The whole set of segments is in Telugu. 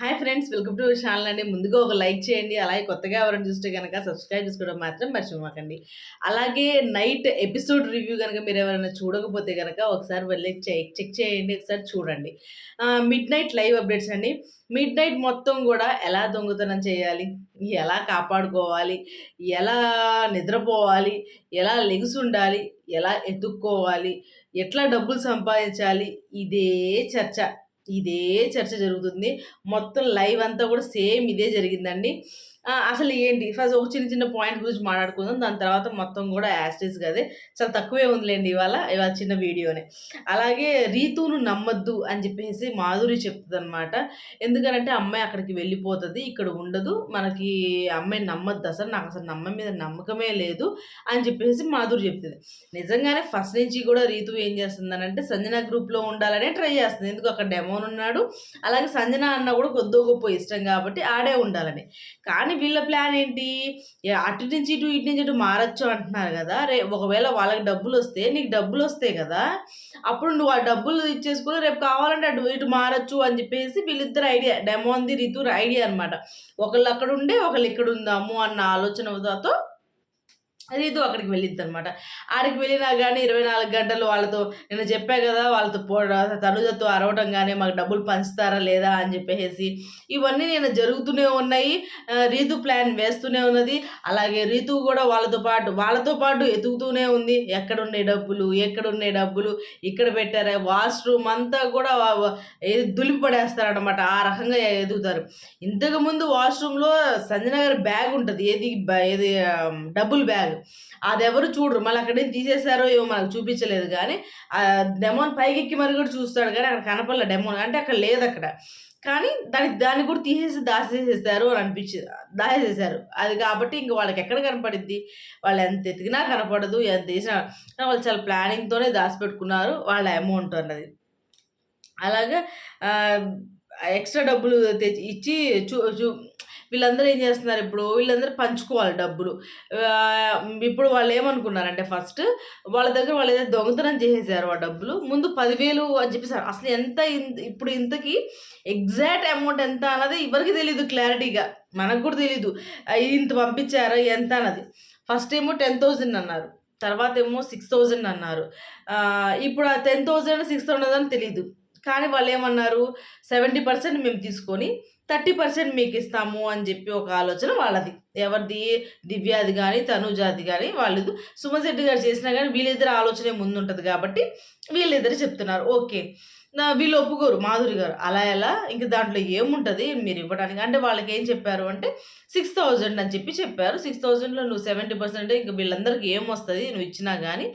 Hi friends welcome to channel అండి. ముందుగా ఒక లైక్ చేయండి అలాగే కొత్తగా ఎవరైనా చూస్తే కనుక సబ్స్క్రైబ్ చేసుకోవడం మాత్రం మర్చిపోకండి అలాగే నైట్ ఎపిసోడ్ రివ్యూ కనుక మీరు ఎవరైనా చూడకపోతే కనుక ఒకసారి వెళ్ళి చెక్ చెక్ చేయండి ఒకసారి చూడండి. మిడ్ నైట్ లైవ్ అప్డేట్స్ అండి. మిడ్ నైట్ మొత్తం కూడా ఎలా దొంగతనం చేయాలి? ఎలా కాపాడుకోవాలి? ఎలా నిద్రపోవాలి? ఎలా లెగ్స్ ఉండాలి? ఎలా ఎత్తుక్కోవాలి ఎట్లా డబ్బులు సంపాదించాలి? ఇదే చర్చ. ఇదే చర్చ జరుగుతుంది. మొత్తం లైవ్ అంతా కూడా సేమ్ ఇదే జరిగిందండి. అసలు ఏంటి? ఫస్ట్ ఒక చిన్న చిన్న పాయింట్ గురించి మాట్లాడుకుందాం. దాని తర్వాత మొత్తం కూడా యాజ్ అదే. చాలా తక్కువే ఉందిలేండి ఇవాళ. ఇవాళ చిన్న వీడియోనే. అలాగే రీతును నమ్మద్దు అని చెప్పేసి మాధురి చెప్తుంది అనమాట ఎందుకనంటే అమ్మాయి అక్కడికి వెళ్ళిపోతుంది ఇక్కడ ఉండదు. మనకి అమ్మాయి నమ్మద్దు అసలు. నాకు అసలు నమ్మాయి మీద నమ్మకమే లేదు అని చెప్పేసి మాధురి చెప్తుంది నిజంగానే ఫస్ట్ నుంచి కూడా రీతు ఏం చేస్తుందనంటే సంజన గ్రూప్‌లో ఉండాలనే ట్రై చేస్తుంది. ఎందుకు అక్కడ డెమోన్ ఉన్నాడు. అలాగే సంజన అన్న కూడా కొద్దో గొప్ప ఇష్టం కాబట్టి ఆడే ఉండాలని. కానీ కానీ వీళ్ళ ప్లాన్ ఏంటి? అటు నుంచి ఇటు ఇటు నుంచి ఇటు మారచ్చు అంటున్నారు కదా. రే ఒకవేళ వాళ్ళకి డబ్బులు వస్తే నీకు డబ్బులు వస్తాయి కదా అప్పుడు నువ్వు ఆ డబ్బులు ఇచ్చేసుకుని రేపు కావాలంటే అటు ఇటు మారచ్చు అని చెప్పేసి వీళ్ళిద్దరు ఐడియా డెమోంది రితు ఐడియా అనమాట ఒకళ్ళు అక్కడ ఉండే ఒకళ్ళు ఇక్కడ ఉందాము అన్న ఆలోచనతో అదేదో అక్కడికి వెళ్ళిద్ది అనమాట ఆడికి వెళ్ళినా కానీ ఇరవై నాలుగు గంటలు వాళ్ళతో నేను చెప్పా కదా వాళ్ళతో పో తనుజతో అరవటం కానీ మాకు డబ్బులు పంచుతారా లేదా అని చెప్పేసి ఇవన్నీ నేను జరుగుతూనే ఉన్నాయి. రీతు ప్లాన్ వేస్తూనే ఉన్నది. అలాగే రీతు కూడా వాళ్ళతో పాటు వాళ్ళతో పాటు ఎతుకుతూనే ఉంది. ఎక్కడున్నాయి డబ్బులు ఎక్కడున్నాయి డబ్బులు ఇక్కడ పెట్టారా వాష్రూమ్ అంతా కూడా దులిపి పడేస్తారనమాట ఆ రకంగా ఎదుగుతారు. ఇంతకుముందు వాష్రూమ్లో సంజనగర్ బ్యాగ్ ఉంటుంది ఏది ఏది డబ్బుల్ బ్యాగ్. అది ఎవరు చూడరు. మళ్ళీ అక్కడేం తీసేశారో ఏమో మనకు చూపించలేదు కానీ ఆ డెమోన్ పైకెక్కి మరి కూడా చూస్తాడు కానీ అక్కడ కనపడలే డెమోన్. అంటే అక్కడ లేదు అక్కడ. కానీ దానికి దాన్ని కూడా తీసేసి దాచేసేసారు అని అనిపించింది. దాచేసేసారు అది కాబట్టి ఇంక వాళ్ళకి ఎక్కడ కనపడిద్ది? వాళ్ళు ఎంత ఎతికినా కనపడదు ఎంత తీసినా వాళ్ళు చాలా ప్లానింగ్తోనే దాచిపెట్టుకున్నారు వాళ్ళ అమౌంట్ అన్నది. అలాగే ఎక్స్ట్రా డబ్బులు తెచ్చి ఇచ్చి చూ చూ వీళ్ళందరూ ఏం చేస్తున్నారు ఇప్పుడు? వీళ్ళందరూ పంచుకోవాలి డబ్బులు. ఇప్పుడు వాళ్ళు ఏమనుకున్నారంటే ఫస్ట్ వాళ్ళ దగ్గర వాళ్ళు ఏదైతే దొంగతనం చేసేసారు ఆ డబ్బులు. ముందు పదివేలు అని చెప్పేసారు అసలు ఎంత ఇప్పుడు ఇంతకి ఎగ్జాక్ట్ అమౌంట్ ఎంత అన్నది ఎవరికి తెలియదు క్లారిటీగా. మనకు కూడా తెలియదు ఇంత పంపించారా ఎంత అన్నది. ఫస్ట్ ఏమో టెన్ థౌజండ్ అన్నారు. తర్వాత ఏమో సిక్స్ థౌజండ్ అన్నారు. ఇప్పుడు ఆ టెన్ థౌజండ్ సిక్స్ థౌజండ్ అని తెలియదు కానీ వాళ్ళు ఏమన్నారు సెవెంటీ పర్సెంట్ మేము తీసుకొని థర్టీ పర్సెంట్ మీకు ఇస్తాము అని చెప్పి ఒక ఆలోచన వాళ్ళది. ఎవరిది? దివ్యాది కానీ తనుజాది కానీ వాళ్ళు సుమశెట్టి గారు చేసినా కానీ వీళ్ళిద్దరు ఆలోచనే ముందుంటుంది కాబట్టి వీళ్ళిద్దరు చెప్తున్నారు. ఓకే. వీళ్ళు ఒప్పుకోరు. మాధురి గారు. అలా ఎలా ఇంక దాంట్లో ఏముంటుంది? మీరు ఇవ్వడానికి అంటే వాళ్ళకి ఏం చెప్పారు అంటే సిక్స్ థౌజండ్ అని చెప్పి చెప్పారు. సిక్స్ థౌజండ్లో నువ్వు సెవెంటీ పర్సెంట్ ఇంక వీళ్ళందరికీ ఏమొస్తుంది? నువ్వు ఇచ్చినా కానీ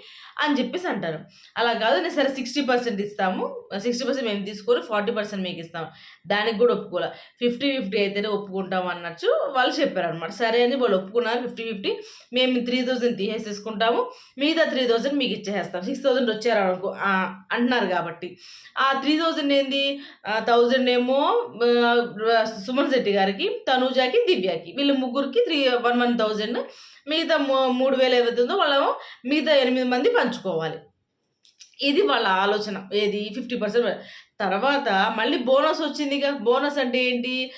అని చెప్పేసి అంటారు. అలా కాదు నేను సరే సిక్స్టీ పర్సెంట్ ఇస్తాము. సిక్స్టీ పర్సెంట్ మేము తీసుకొని ఫార్టీ పర్సెంట్ మీకు ఇస్తాము. దానికి కూడా ఒప్పుకోలే ఫిఫ్టీ ఫిఫ్టీ అయితేనే ఒప్పుకుంటాం అన్నట్టు వాళ్ళు చెప్పారు అనమాట సరే అని వాళ్ళు ఒప్పుకున్నారు. ఫిఫ్టీ ఫిఫ్టీ మేము త్రీ థౌజండ్ తీసేసుకుంటాము మిగతా త్రీ థౌజండ్ మీకు ఇచ్చేస్తాం సిక్స్ థౌజండ్ వచ్చారు అనుకో అంటున్నారు కాబట్టి. ఆ ఆ త్రీ థౌజండ్ ఏంది? థౌజండ్ ఏమో సుమన్ శెట్టి గారికి తనూజాకి దివ్యాకి. వీళ్ళు ముగ్గురికి త్రీ వన్ వన్ థౌజండ్ మిగతా మూడు వేలు ఏదైతుందో వాళ్ళు మిగతా ఎనిమిది మంది పంచుకోవాలి. ఇది వాళ్ళ ఆలోచన. ఏది? ఫిఫ్టీ పర్సెంట్ తర్వాత మళ్ళీ బోనస్ వచ్చిందిగా. బోనస్ అంటే ఏంటి?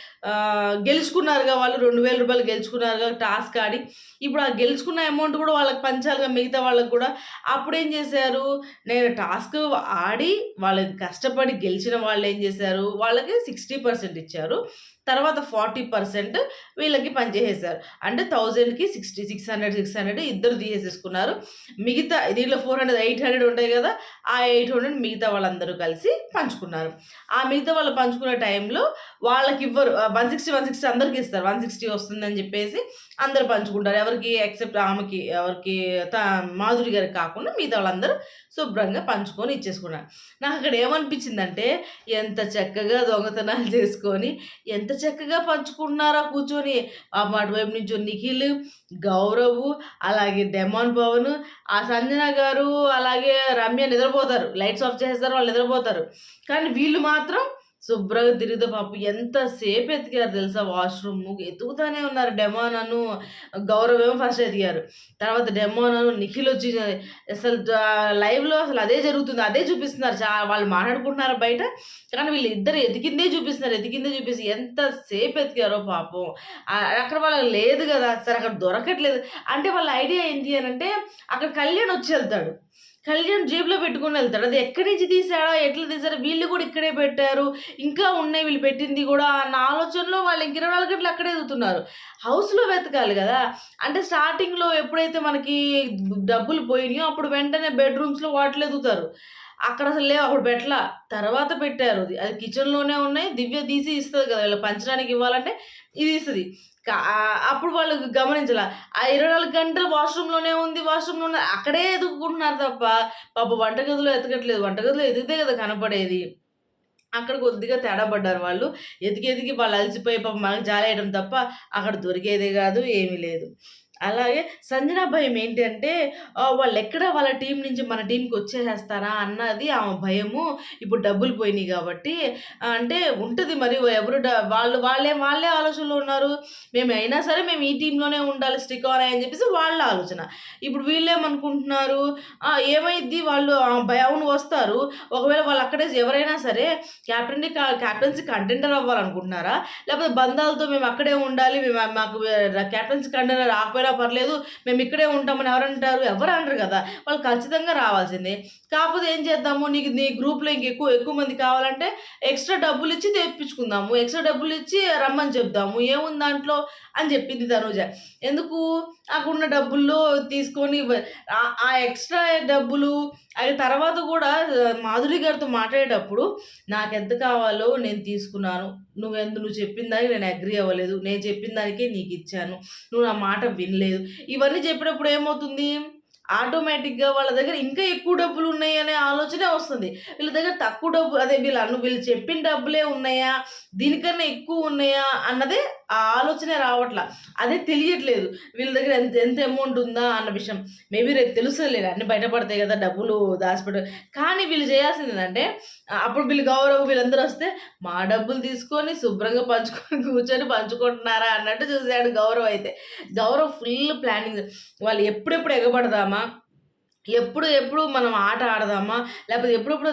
గెలుచుకున్నారుగా వాళ్ళు. రెండు వేల రూపాయలు గెలుచుకున్నారుగా టాస్క్ ఆడి. ఇప్పుడు ఆ గెలుచుకున్న అమౌంట్ కూడా వాళ్ళకి పంచాలిగా మిగతా వాళ్ళకి కూడా. అప్పుడు ఏం చేశారు? నేను టాస్క్ ఆడి వాళ్ళకి కష్టపడి గెలిచిన వాళ్ళు ఏం చేశారు? వాళ్ళకి సిక్స్టీ పర్సెంట్ ఇచ్చారు. తర్వాత ఫార్టీ పర్సెంట్ వీళ్ళకి పనిచేసేసారు అంటే థౌజండ్కి sixty six hundred six hundred ఇద్దరు తీసేసుకున్నారు మిగతా దీంట్లో ఫోర్ హండ్రెడ్ ఎయిట్ హండ్రెడ్ ఉంటాయి కదా ఆ ఎయిట్ హండ్రెడ్ మిగతా వాళ్ళందరూ కలిసి పంచుకున్నారు. ఆ మిగతా వాళ్ళు పంచుకునే టైంలో వాళ్ళకి ఇవ్వరు వన్ సిక్స్టీ వన్ సిక్స్టీ అందరికి ఇస్తారు. వన్ సిక్స్టీ వస్తుందని చెప్పేసి అందరు పంచుకుంటారు. ఎవరికి ఎక్సెప్ట్ ఆమెకి ఎవరికి మాధురి గారికి కాకుండా మిగతా వాళ్ళందరూ శుభ్రంగా పంచుకొని ఇచ్చేసుకున్నారు. నాకు అక్కడ ఏమనిపించిందంటే ఎంత చక్కగా దొంగతనాలు చేసుకొని ఎంత చక్కగా పంచుకుంటున్నారా కూర్చొని? అటువైపు నుంచి నిఖిల్ గౌరవ్ అలాగే డెమాన్ పవన్ ఆ సంజన గారు అలాగే రమ్య నిద్రపోతారు. లైట్స్ ఆఫ్ చేస్తారు వాళ్ళు నిద్రపోతారు. కానీ వీళ్ళు మాత్రం శుభ్రంగా తిరిగితే పాపం ఎంతసేపు ఎతికారు తెలుసా వాష్‌రూమ్. ఎతుకుతానే ఉన్నారు. డెమానను, గౌరవం ఫస్ట్ ఎతికారు. తర్వాత డెమోనను నిఖిల్ వచ్చి అసలు లైవ్‌లో అసలు అదే జరుగుతుంది. అదే చూపిస్తున్నారు. చా వాళ్ళు మాట్లాడుకుంటున్నారు బయట. కానీ వీళ్ళిద్దరు ఎతికిందే చూపిస్తున్నారు. ఎతికిందే చూపిస్తే ఎంతసేపు ఎతికారో పాపం. అక్కడ వాళ్ళకి లేదు కదా అసలు అక్కడ దొరకట్లేదు. అంటే వాళ్ళ ఐడియా ఏంటి అని అంటే అక్కడ కళ్యాణ్ వచ్చి వెళ్తాడు కళ్యాణ్ జేబులో పెట్టుకొని వెళ్తాడు అది ఎక్కడి నుంచి తీసాడా ఎట్లా తీసారో వీళ్ళు కూడా ఇక్కడే పెట్టారు. ఇంకా ఉన్నాయి వీళ్ళు పెట్టింది కూడా అన్న ఆలోచనలో వాళ్ళు ఇంక 24 గంటలు అక్కడే ఎదుగుతున్నారు హౌస్‌లో వెతకాలి కదా అంటే స్టార్టింగ్‌లో ఎప్పుడైతే మనకి డబ్బులు పోయినాయో అప్పుడు వెంటనే బెడ్‌రూమ్స్‌లో వాటిలో ఎదుగుతారు అక్కడ అసలు లేవు. అప్పుడు పెట్టలా. తర్వాత పెట్టారు. అది అది కిచెన్‌లోనే ఉన్నాయి. దివ్య తీసి ఇస్తుంది కదా! వీళ్ళు పంచడానికి ఇవ్వాలంటే ఇది ఇస్తుంది అప్పుడు వాళ్ళు గమనించాల ఆ 24 గంటలు వాష్‌రూమ్‌లోనే ఉంది. వాష్‌రూమ్‌లోనే అక్కడే ఎదుగుకుంటున్నారు తప్ప పాప వంటగదిలో ఎతకట్లేదు. వంటగదిలో ఎదిగితే కదా కనపడేది. అక్కడ కొద్దిగా తేడా పడ్డారు వాళ్ళు. ఎదిగి ఎదిగి వాళ్ళు అలసిపోయి పాప మనకు జాలేయడం తప్ప అక్కడ దొరికేదే కాదు ఏమీ లేదు. అలాగే సంజన భయం ఏంటి అంటే ఎక్కడ వాళ్ళ టీం నుంచి మన టీంకి వచ్చేసేస్తారా అన్నది ఆమె భయము. ఇప్పుడు డబ్బులు పోయినాయి కాబట్టి అంటే ఉంటుంది మరి ఎవరు వాళ్ళు వాళ్ళే వాళ్ళే ఆలోచనలో ఉన్నారు. మేము అయినా సరే మేము ఈ టీంలోనే ఉండాలి స్టిక్ ఆన్ అని చెప్పేసి వాళ్ళ ఆలోచన. ఇప్పుడు వీళ్ళేమనుకుంటున్నారు ఏమైద్ది వాళ్ళు భయం వస్తారు. ఒకవేళ వాళ్ళు అక్కడే ఎవరైనా సరే క్యాప్టెన్ క్యాప్టెన్సీ కంటెండర్ అవ్వాలనుకుంటున్నారా? లేకపోతే బంధాలతో మేము అక్కడే ఉండాలి. మేము మాకు క్యాప్టెన్సీ కంటెండర్ రాకపోయినా పర్లేదు. మేము ఇక్కడే ఉంటామని ఎవరంటారు? ఎవరు అనరు కదా వాళ్ళు ఖచ్చితంగా రావాల్సిందే. కాకపోతే ఏం చేద్దాము? నీకు నీ గ్రూప్‌లో ఇంకెక్కువ ఎక్కువ మంది కావాలంటే ఎక్స్‌ట్రా డబ్బులు ఇచ్చి తెప్పించుకుందాము. ఎక్స్‌ట్రా డబ్బులు ఇచ్చి రమ్మని చెప్దాము. ఏముంది దాంట్లో అని చెప్పింది తనూజ. ఎందుకు? నాకున్న డబ్బుల్లో తీసుకొని ఆ ఎక్స్‌ట్రా డబ్బులు అది తర్వాత కూడా మాధురి గారితో మాట్లాడేటప్పుడు ఎంత కావాలో నేను తీసుకున్నాను. నువ్వెందు నువ్వు చెప్పిన దానికి నేను అగ్రీ అవ్వలేదు. నేను చెప్పిన దానికే నీకు ఇచ్చాను నువ్వు నా మాట వినలేదు. ఇవన్నీ చెప్పినప్పుడు ఏమవుతుంది? ఆటోమేటిక్‌గా వాళ్ళ దగ్గర ఇంకా ఎక్కువ డబ్బులున్నాయి అనే ఆలోచనే వస్తుంది. వీళ్ళ దగ్గర తక్కువ డబ్బు అదే వీళ్ళు అన్ను వీళ్ళు చెప్పిన డబ్బులే ఉన్నాయా? దీనికన్నా ఎక్కువ ఉన్నాయా? అన్నదే ఆ ఆలోచనే రావట్లా అదే తెలియట్లేదు. వీళ్ళ దగ్గర ఎంత ఎంత అమౌంట్ ఉందా అన్న విషయం. మేబీ రేపు తెలుస్తదిలే అన్ని బయటపడతాయి కదా డబ్బులు దాచిపెట్టు కానీ వీళ్ళు చేయాల్సింది ఏంటంటే అప్పుడు వీళ్ళు గౌరవ వీళ్ళందరూ వస్తే మా డబ్బులు తీసుకొని శుభ్రంగా పంచుకొని కూర్చొని పంచుకుంటున్నారా అన్నట్టు చూసాడు గౌరవ్ అయితే. Gaurav full planning. వాళ్ళు ఎప్పుడెప్పుడు ఎగబడదామా? ఎప్పుడు ఎప్పుడు మనం ఆట ఆడదామా? లేకపోతే ఎప్పుడెప్పుడు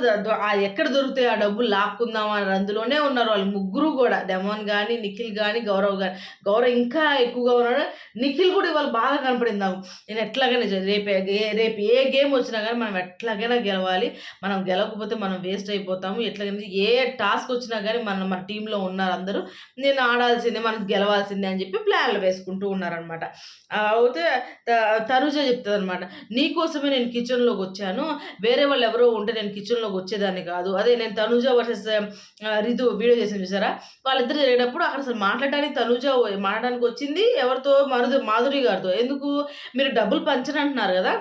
ఎక్కడ దొరుకుతాయి ఆ డబ్బులు లాక్కుందామా అని అందులోనే ఉన్నారు వాళ్ళు ముగ్గురు కూడా డెమోన్ కానీ నిఖిల్ కానీ గౌరవ్ కానీ గౌరవ్ ఇంకా ఎక్కువగా ఉన్నాడు. నిఖిల్ కూడా ఇవాళ బాగా కనపడింది నాకు. నేను ఎట్లాగైనా రేపు ఏ రేపు ఏ గేమ్ వచ్చినా కానీ మనం ఎట్లాగైనా గెలవాలి. మనం గెలవకపోతే మనం వేస్ట్ అయిపోతాము. ఎట్లాగైనా ఏ టాస్క్ వచ్చినా కానీ మన మన టీంలో ఉన్నారు అందరూ. నేను ఆడాల్సిందే, మనం గెలవాల్సిందే అని చెప్పి ప్లాన్‌లు వేసుకుంటూ ఉన్నారనమాట. అయితే తరుజ చెప్తుంది అనమాట నీకోసమే నేను నేను కిచెన్లోకి వచ్చాను వేరే వాళ్ళు ఎవరో ఉంటే నేను కిచెన్‌లోకి వచ్చేదాన్ని కాదు. అదే నేను తనుజ వర్సెస్ రితు వీడియో చేసిన చూసారా? వాళ్ళిద్దరు జరిగేటప్పుడు అక్కడ అసలు మాట్లాడడానికి తనుజ మాట్లాడడానికి వచ్చింది ఎవరితో? మరుదు మాధురి గారితో. ఎందుకు? మీరు డబ్బులు పంచనంటున్నారు కదా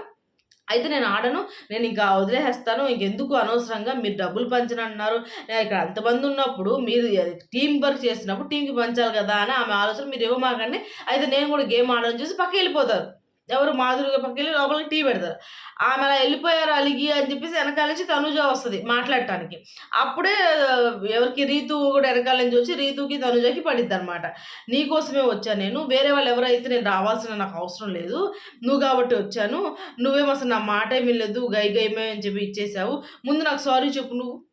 అయితే నేను ఆడను. నేను ఇంకా వదిలేసేస్తాను. ఇంకెందుకు అనవసరంగా మీరు డబ్బులు పంచను అంటున్నారు ఇక్కడ అంతమంది ఉన్నప్పుడు మీరు టీం వర్క్ చేసినప్పుడు టీంకి పంచాలి కదా అని ఆమె ఆలోచన మీరు ఇవ్వమాకండి. అయితే నేను కూడా గేమ్ ఆడని చూసి పక్కకెళ్ళిపోతారు. ఎవరు మాధురి పక్కకెళ్ళి లోపలికి టీ పెడతారు. ఆమె అలా వెళ్ళిపోయారు అలిగి అని చెప్పేసి వెనకాల నుంచి తనుజ వస్తుంది మాట్లాడటానికి. అప్పుడే ఎవరికి రీతు కూడా వెనకాల నుంచి వచ్చి రీతుకి, తనుజకి పడిద్దనమాట. నీకోసమే వచ్చాను నేను. వేరే వాళ్ళు ఎవరైతే నేను రావాల్సిన నాకు అవసరం లేదు. నువ్వు కాబట్టి వచ్చాను. నువ్వేమో అసలు నా మాటే వినలేదు. గై గైమే అని చెప్పి ఇచ్చేసావు. ముందు నాకు సారీ చెప్పు నువ్వు.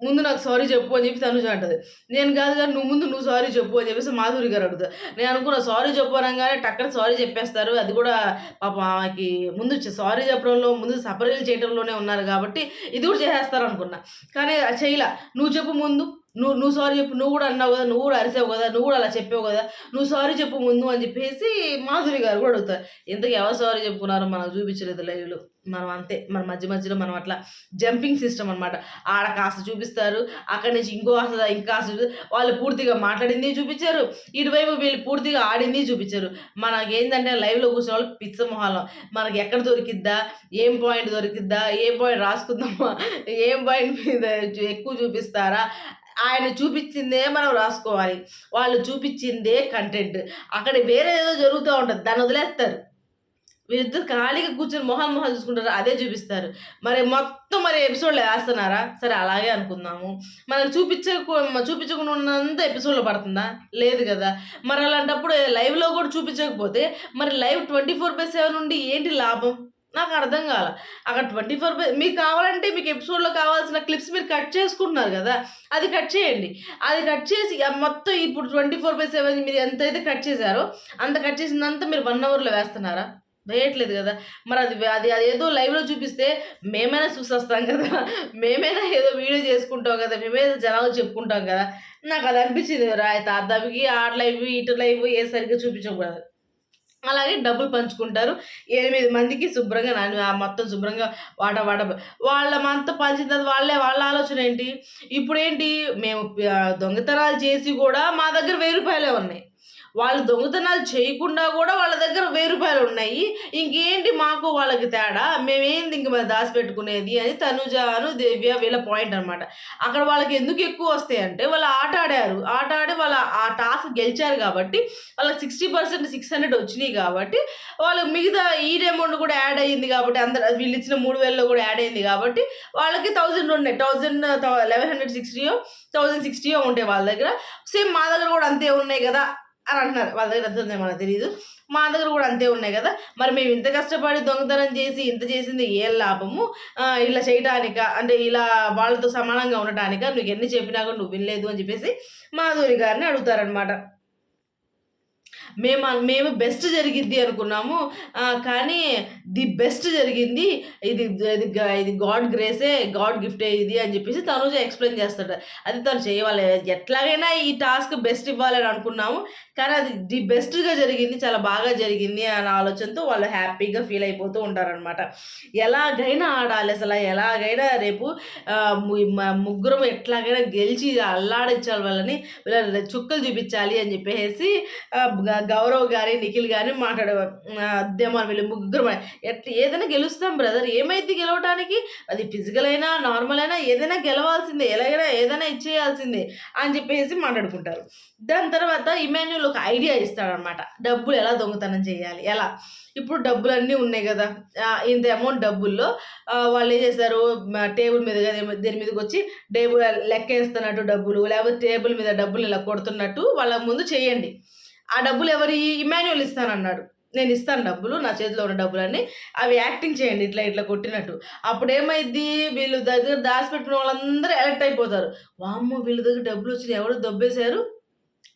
ముందు నాకు సారీ చెప్పు అని చెప్పి తనుజ అంటది. నేను కాదు కానీ నువ్వు ముందు నువ్వు సారీ చెప్పు అని చెప్పేసి మాధురి గారు అడుగుతా నేను అనుకున్నా సారీ చెప్పు అనగానే టక్కన సారీ చెప్పేస్తారు. అది కూడా పాప ఆమెకి ముందు సారీ చెప్పడంలో ముందు సపరీలు చేయటంలోనే ఉన్నారు కాబట్టి ఇది కూడా చేసేస్తారు అనుకున్నా కానీ చేయలే చేయలా. నువ్వు చెప్పు ముందు. నువ్వు నువ్వు సారీ చెప్పు. నువ్వు కూడా అన్నావు కదా నువ్వు కూడా అరిసావు కదా నువ్వు కూడా అలా చెప్పావు కదా నువ్వు సారీ చెప్పు ముందు అని చెప్పేసి మాధురి గారు కూడా అడుగుతారు. ఇంతకీ ఎవరు సారీ చెప్పుకున్నారు మనకు చూపించలేదు లైవ్‌లో. మనం అంతే. మన మధ్య మధ్యలో మనం అట్లా జంపింగ్ సిస్టమ్ అనమాట. ఆడ కాస్త చూపిస్తారు. అక్కడి నుంచి ఇంకో కాస్త ఇంకా కాస్త వాళ్ళు పూర్తిగా మాట్లాడింది చూపించారు ఇటువైపు వీళ్ళు పూర్తిగా ఆడింది చూపిచ్చారు. మనకేందంటే లైవ్‌లో కూర్చున్న వాళ్ళు పిచ్చ మొహాలం. మనకి ఎక్కడ దొరికిద్దా? ఏం పాయింట్ దొరికిద్దా? ఏ పాయింట్ రాసుకుందామా? ఏం పాయింట్ మీద ఎక్కువ చూపిస్తారా? ఆయన చూపించిందే మనం రాసుకోవాలి. వాళ్ళు చూపించిందే కంటెంట్. అక్కడ వేరే ఏదో జరుగుతూ ఉంటుంది. దాన్ని వదిలేస్తారు. వీరిద్దరు ఖాళీగా కూర్చొని మొహాలు మొహాలు చూసుకుంటారు. అదే చూపిస్తారు. మరి మొత్తం మరి ఎపిసోడ్లో వేస్తున్నారా? సరే అలాగే అనుకుందాము. మనకు చూపించ చూపించకుండా ఉన్నంత ఎపిసోడ్లో పడుతుందా? లేదు కదా. మరి అలాంటప్పుడు లైవ్లో కూడా చూపించకపోతే మరి live twenty four by seven నుండి ఏంటి లాభం? నాకు అర్థం కాల. అక్కడ ట్వంటీ ఫోర్ బై మీకు కావాలంటే మీకు ఎపిసోడ్లో కావాల్సిన క్లిప్స్ మీరు కట్ చేసుకుంటున్నారు కదా అది కట్ చేయండి. అది కట్ చేసి మొత్తం ఇప్పుడు ట్వంటీ ఫోర్ బై సెవెన్ మీరు ఎంత అయితే కట్ చేశారో అంత కట్ చేసిందంతా మీరు వన్ అవర్లో వేస్తున్నారా? వేయట్లేదు కదా. మరి అది అది అది ఏదో లైవ్లో చూపిస్తే మేమైనా చూసొస్తాం కదా. మేమైనా ఏదో వీడియో చేసుకుంటాం కదా మేమేదో జనాలు చెప్పుకుంటాం కదా. నాకు అది అనిపించింది రా తాతకి ఆట లైవ్ ఇటు లైవ్ ఏ సరిగ్గా చూపించకూడదు. అలాగే డబ్బులు పంచుకుంటారు. ఎనిమిది మందికి శుభ్రంగా నాన్న ఆ మొత్తం శుభ్రంగా వాట వాట వాళ్ళ మంత పంచిన తర్వాత వాళ్ళే వాళ్ళ ఆలోచన ఏంటి? ఇప్పుడు ఏంటి మేము దొంగతనాలు చేసి కూడా మా దగ్గర వెయ్యి రూపాయలే ఉన్నాయి. వాళ్ళు దొంగతనాలు చేయకుండా కూడా వాళ్ళ దగ్గర వెయ్యి రూపాయలు ఉన్నాయి. ఇంకేంటి మాకు వాళ్ళకి తేడా? మేమేంది ఇంక మరి దాచిపెట్టుకునేది? అని తనుజాను దివ్య వీళ్ళ పాయింట్ అనమాట అక్కడ వాళ్ళకి ఎందుకు ఎక్కువ వస్తాయి అంటే వాళ్ళు ఆట ఆడారు. ఆట ఆడి వాళ్ళ ఆ టాస్క్ గెలిచారు కాబట్టి వాళ్ళకి సిక్స్టీ పర్సెంట్ సిక్స్ హండ్రెడ్ వచ్చినాయి కాబట్టి వాళ్ళకి మిగతా ఈ అమౌంట్ కూడా యాడ్ అయ్యింది కాబట్టి అందరు వీళ్ళు ఇచ్చిన మూడు వేలలో కూడా యాడ్ అయింది కాబట్టి వాళ్ళకి థౌజండ్ ఉన్నాయి. థౌజండ్ లెవెన్ హండ్రెడ్ సిక్స్టీయో థౌజండ్ సిక్స్టీయో ఉంటాయి వాళ్ళ దగ్గర. సేమ్ మా దగ్గర కూడా అంతే ఉన్నాయి కదా. అని అంటున్నారు. వాళ్ళ దగ్గర ఎంత ఉందో మనకు తెలియదు మా దగ్గర కూడా అంతే ఉన్నాయి కదా. మరి మేము ఇంత కష్టపడి దొంగతనం చేసి ఇంత చేసింది ఏ లాభము? ఇలా చేయటానిక? అంటే ఇలా వాళ్ళతో సమానంగా ఉండటానిక? నువ్వు ఎన్ని చెప్పినా కూడా నువ్వు వినలేదు అని చెప్పేసి మాధురి గారిని అడుగుతారనమాట మేము మేము బెస్ట్ జరిగిద్ది అనుకున్నాము. కానీ ది బెస్ట్ జరిగింది. ఇది ఇది ఇది గాడ్ గ్రేసే గాడ్ గిఫ్టే ఇది అని చెప్పేసి తనుజ ఎక్స్ప్లెయిన్ చేస్తాడు. అది తను చేయాలి ఎట్లాగైనా ఈ టాస్క్ బెస్ట్ ఇవ్వాలని అనుకున్నాము. కానీ అది ది బెస్ట్గా జరిగింది చాలా బాగా జరిగింది అనే ఆలోచనతో వాళ్ళు హ్యాపీగా ఫీల్ అయిపోతూ ఉంటారనమాట ఎలాగైనా ఆడాలి అసలు. ఎలాగైనా రేపు ముగ్గురం ఎట్లాగైనా గెలిచి అల్లాడించాలి వాళ్ళని. వీళ్ళ చుక్కలు చూపించాలి అని చెప్పేసి గౌరవ్ గారి నిఖిల్ గారి మాట్లాడే అదేమో వీళ్ళు ముగ్గురు ఎట్లా ఏదైనా గెలుస్తాం బ్రదర్ ఏమైంది గెలవడానికి అది ఫిజికల్ అయినా నార్మల్ అయినా ఏదైనా గెలవాల్సిందే. ఎలాగైనా ఏదైనా ఇచ్చేయాల్సిందే అని చెప్పేసి మాట్లాడుకుంటారు. దాని తర్వాత ఇమాన్యుల్ ఒక ఐడియా ఇస్తాడనమాట డబ్బులు ఎలా దొంగతనం చేయాలి? ఎలా? ఇప్పుడు డబ్బులు అన్నీ ఉన్నాయి కదా. ఇంత అమౌంట్ డబ్బుల్లో వాళ్ళు ఏం చేస్తారు? టేబుల్ మీద దేని- దేని మీదకి వచ్చి టేబుల్ లెక్కేస్తున్నట్టు డబ్బులు లేకపోతే టేబుల్ మీద డబ్బులు ఇలా కొడుతున్నట్టు వాళ్ళ ముందు చేయండి. ఆ డబ్బులు ఎవరి ఇమాన్యువల్ ఇస్తానన్నాడు. నేను ఇస్తాను డబ్బులు నా చేతిలో ఉన్న డబ్బులన్నీ అవి యాక్టింగ్ చేయండి ఇట్లా ఇట్లా కొట్టినట్టు. అప్పుడు ఏమైద్ది వీళ్ళు దగ్గర దాచిపెట్టిన వాళ్ళందరూ ఎలక్ట్ అయిపోతారు. వామ్మ వీళ్ళ దగ్గర డబ్బులు వచ్చి ఎవరు దొబ్బేశారు?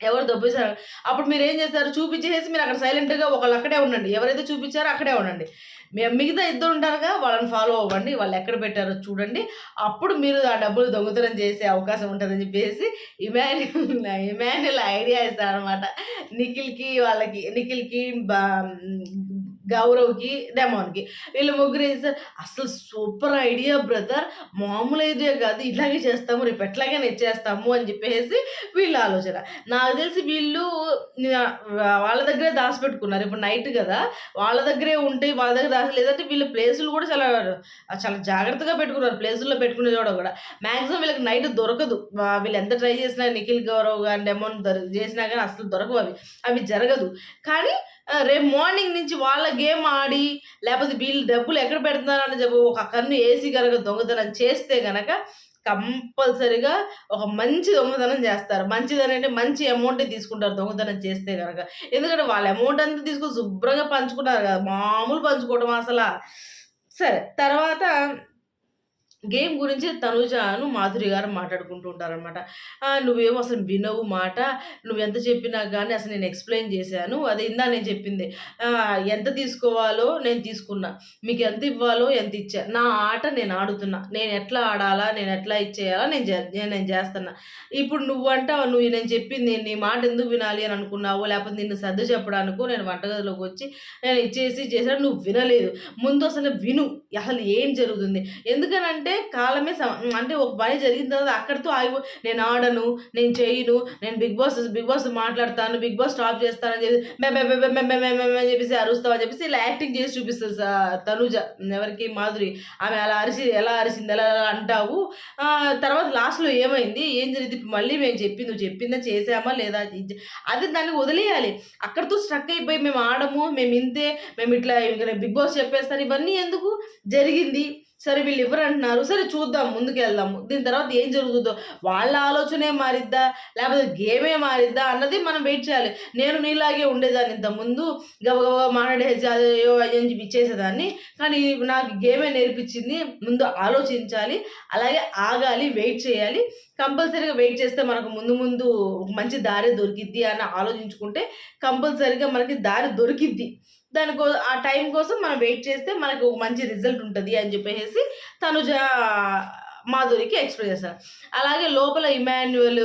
ఎవరు దొబ్బేశారు? అప్పుడు మీరు ఏం చేస్తారు? చూపించేసి మీరు అక్కడ సైలెంట్గా ఒకళ్ళు అక్కడే ఉండండి. ఎవరైతే చూపించారో అక్కడే ఉండండి. మేము మిగతా ఇద్దరు ఉంటారుగా వాళ్ళని ఫాలో అవ్వండి వాళ్ళు ఎక్కడ పెట్టారో చూడండి. అప్పుడు మీరు ఆ డబ్బులు దొంగతనం చేసే అవకాశం ఉంటుందని చెప్పేసి ఇమాన్యుల్ ఇమాన్యుల్ ఐడియా ఇస్తారనమాట నిఖిల్కి వాళ్ళకి నిఖిల్కి బా గౌరవ్కి డెమోన్కి. వీళ్ళు ముగ్గురు వేసారు అసలు సూపర్ ఐడియా బ్రదర్ మామూలు ఐడియా కాదు ఇట్లాగే చేస్తాము రేపు ఎట్లాగే ఇచ్చేస్తాము అని చెప్పేసి వీళ్ళ ఆలోచన. నాకు తెలిసి వీళ్ళు వాళ్ళ దగ్గరే దాచిపెట్టుకున్నారు. ఇప్పుడు నైట్ కదా వాళ్ళ దగ్గరే ఉంటే వాళ్ళ దగ్గర దాచి లేదంటే వీళ్ళ ప్లేసులు కూడా చాలా చాలా జాగ్రత్తగా పెట్టుకున్నారు. ప్లేసుల్లో పెట్టుకునే చోట కూడా. మ్యాక్సిమం వీళ్ళకి నైట్ దొరకదు. వీళ్ళు ఎంత ట్రై చేసినా నిఖిల్ గౌరవ్ కానీ డెమోన్ దొరి చేసినా కానీ అసలు దొరకవు అవి. అవి జరగదు. కానీ రేపు మార్నింగ్ నుంచి వాళ్ళ గేమ్ ఆడి లేకపోతే వీళ్ళు డబ్బులు ఎక్కడ పెడుతున్నారని చెప్పి ఒక కన్ను ఏసీ కనుక దొంగతనం చేస్తే కనుక కంపల్సరిగా ఒక మంచి దొంగతనం చేస్తారు. మంచిదని అంటే మంచి అమౌంటే తీసుకుంటారు దొంగతనం చేస్తే కనుక ఎందుకంటే వాళ్ళ అమౌంట్ అంతా తీసుకొని శుభ్రంగా పంచుకుంటారు కదా. మామూలు పంచుకోవడం అసలు. సరే తర్వాత గేమ్ గురించి తనుజాను మాధురి గారు మాట్లాడుకుంటూ ఉంటారనమాట నువ్వేమో అసలు వినవు మాట. నువ్వు ఎంత చెప్పినా కానీ అసలు నేను ఎక్స్ప్లెయిన్ చేశాను. అదే ఇందా నేను చెప్పింది. ఎంత తీసుకోవాలో నేను తీసుకున్నా. మీకు ఎంత ఇవ్వాలో ఎంత ఇచ్చా. నా ఆట నేను ఆడుతున్నా. నేను ఎట్లా ఆడాలా నేను ఎట్లా ఇచ్చేయాలా నేను నేను నేను చేస్తున్నా. ఇప్పుడు నువ్వు అంటావు నువ్వు నేను చెప్పింది నీ మాట ఎందుకు వినాలి అని అనుకున్నావు లేకపోతే నిన్ను సర్దు చెప్పడానికో నేను వంటగదిలోకి వచ్చి నేను ఇచ్చేసి చేసాను నువ్వు వినలేదు. ముందు అసలు విను. అసలు ఏం జరుగుతుంది? ఎందుకనంటే కాలమే అంటే ఒక పని జరిగిన తర్వాత అక్కడితో ఆగి నేను ఆడను నేను చేయను నేను బిగ్ బాస్ బిగ్ బాస్ మాట్లాడతాను బిగ్ బాస్ స్టాప్ చేస్తానని చెప్పి అని చెప్పేసి అని చెప్పేసి ఇలా యాక్టింగ్ చేసి చూపిస్తుంది తనుజ. ఎవరికి? మాధురి. ఆమె అలా అరిసి ఎలా అరిసింది ఎలా అంటావు? తర్వాత లాస్ట్లో ఏమైంది? ఏం జరిగింది? మళ్ళీ మేము చెప్పింది నువ్వు చెప్పిందా చేసామా లేదా? అది దాన్ని వదిలేయాలి. అక్కడితో స్ట్రక్ అయిపోయి మేము ఆడము మేము ఇంతే మేము ఇట్లా బిగ్ బాస్ చెప్పేస్తాను ఇవన్నీ ఎందుకు? జరిగింది. సరే వీళ్ళు ఎవరు అంటున్నారు సరే చూద్దాం ముందుకు వెళ్దాము దీని తర్వాత ఏం జరుగుతుందో? వాళ్ళ ఆలోచనే మారిద్దా? లేకపోతే గేమే మారిద్దా? అన్నది మనం వెయిట్ చేయాలి. నేను నీలాగే ఉండేదాన్ని ఇంత ముందు. గబగబా మాట్లాడేసి అదేయో అయ్యో అని చెప్పి ఇచ్చేసేదాన్ని. కానీ నాకు గేమే నేర్పించింది. ముందు ఆలోచించాలి. అలాగే ఆగాలి వెయిట్ చేయాలి. కంపల్సరీగా వెయిట్ చేస్తే మనకు ముందు ముందు మంచి దారి దొరికిద్ది అని ఆలోచించుకుంటే కంపల్సరీగా మనకి దారి దొరికిద్ది. దానికో ఆ టైం కోసం మనం వెయిట్ చేస్తే మనకు మంచి రిజల్ట్ ఉంటుంది అని చెప్పేసి తనుజ మాధురికి ఎక్స్ప్రెస్ చేస్తారు. అలాగే లోపల ఇమాన్యువల్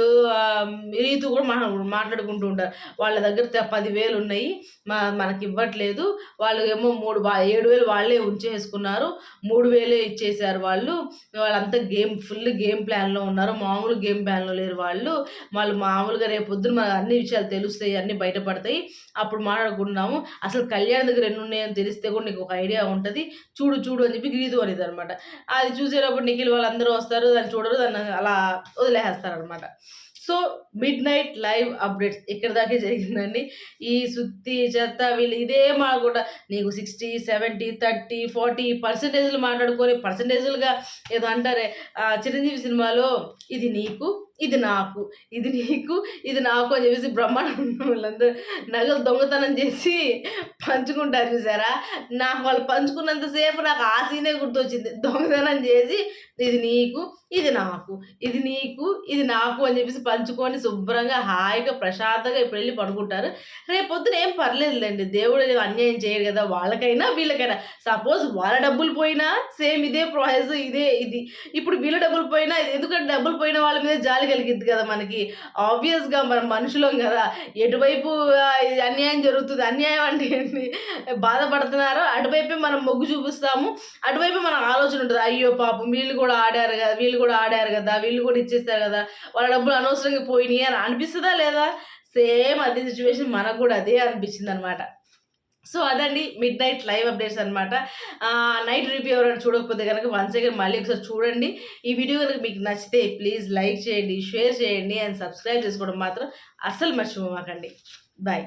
రీతు కూడా మన మాట్లాడుకుంటూ ఉంటారు. వాళ్ళ దగ్గర పదివేలు ఉన్నాయి మా మనకి ఇవ్వట్లేదు. వాళ్ళు ఏమో మూడు ఏడు వేలు వాళ్ళే ఉంచేసుకున్నారు. మూడు వేలే ఇచ్చేసారు వాళ్ళు. వాళ్ళంతా గేమ్ ఫుల్ గేమ్ ప్లాన్లో ఉన్నారు. మామూలు గేమ్ ప్లాన్లో లేరు వాళ్ళు. వాళ్ళు మామూలుగా రేపు పొద్దున మనకు అన్ని విషయాలు తెలుస్తాయి అన్నీ బయటపడతాయి. అప్పుడు మాట్లాడుకుంటున్నాము. అసలు కళ్యాణ్ దగ్గర ఎన్ని ఉన్నాయని తెలిస్తే కూడా నీకు ఒక ఐడియా ఉంటుంది. చూడు చూడు అని చెప్పి గీదు అనేది అనమాట అది చూసేటప్పుడు నిఖిల్ వాళ్ళందరూ వస్తారు దాన్ని చూడరు దాన్ని అలా వదిలేస్తారు అనమాట so midnight live updates ఇక్కడ దాకే జరిగిందండి. ఈ సుత్తి చెత్త వీళ్ళు ఇదే మాకుండా నీకు సిక్స్టీ సెవెంటీ థర్టీ ఫార్టీ పర్సంటేజ్లు మాట్లాడుకొని పర్సంటేజ్లుగా ఏదో అంటారే చిరంజీవి సినిమాలో ఇది నీకు ఇది నాకు ఇది నీకు ఇది నాకు అని చెప్పేసి బ్రహ్మాండం వాళ్ళందరూ నగలు దొంగతనం చేసి పంచుకుంటారు చూసారా? నాకు వాళ్ళు పంచుకున్నంతసేపు నాకు ఆ సీనే గుర్తొచ్చింది. దొంగతనం చేసి ఇది నీకు ఇది నాకు ఇది నీకు ఇది నాకు అని చెప్పేసి పంచుకొని శుభ్రంగా హాయిగా ప్రశాంతంగా ఇప్పుడు వెళ్ళి పడుకుంటారు. రేపు పొద్దున ఏం పర్లేదులేండి. దేవుడు అన్యాయం చేయడు కదా. వాళ్ళకైనా వీళ్ళకైనా. సపోజ్ వాళ్ళ డబ్బులు పోయినా సేమ్ ఇదే ప్రాసెస్ ఇదే ఇది. ఇప్పుడు వీళ్ళ డబ్బులు పోయినా ఎందుకంటే డబ్బులు పోయిన వాళ్ళ మీద జాలి కలిగిద్ది కదా మనకి? ఆబ్వియస్గా మనం మనుషులం కదా. ఎటువైపు అన్యాయం జరుగుతుంది? అన్యాయం అంటే ఏంటి? బాధపడుతున్నారో? అటువైపే మనం మొగ్గు చూపిస్తాము. అటువైపు మన ఆలోచన ఉంటుంది. అయ్యో పాపం వీళ్ళు కూడా ఆడారు కదా వీళ్ళు కూడా ఆడారు కదా వీళ్ళు కూడా ఇచ్చేస్తారు కదా వాళ్ళ డబ్బులు అనవసరంగా పోయినాయి అని అనిపిస్తుందా లేదా? సేమ్ అదే సిచ్యువేషన్ మనకు కూడా అదే అనిపించింది అనమాట సో అదండి మిడ్ నైట్ లైవ్ అప్డేట్స్ అనమాట నైట్ రివ్యూ ఎవరైనా చూడకపోతే కనుక వన్ అగైన్ మళ్ళీ ఒకసారి చూడండి. ఈ వీడియో కనుక మీకు నచ్చితే ప్లీజ్ లైక్ చేయండి షేర్ చేయండి అండ్ సబ్స్క్రైబ్ చేసుకోవడం మాత్రం అస్సలు మర్చిపోమాకండి. బాయ్